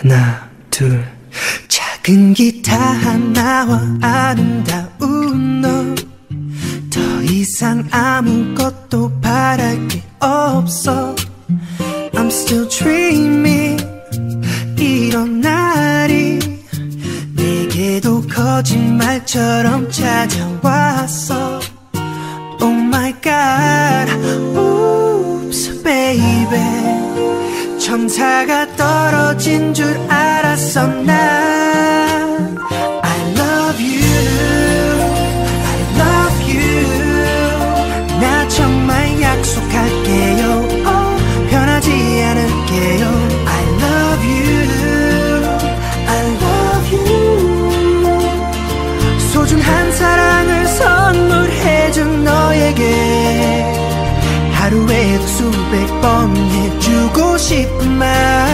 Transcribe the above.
하나 둘. 작은 기타 하나와 아름다운 너. 더 이상 아무것도 바랄 게 없어. I'm still dreaming. 이런 날이 내게도 거짓말처럼 찾아왔어. Oh my god. Oops baby. 천사가 떨어진 줄 알았어 난 I love you. I love you. 나 정말 약속할게요. oh, 변하지 않을게요. I love you. I love you. 소중한 사랑을 선물해준 너에게 하루에도 수백 번 해주고 싶은 말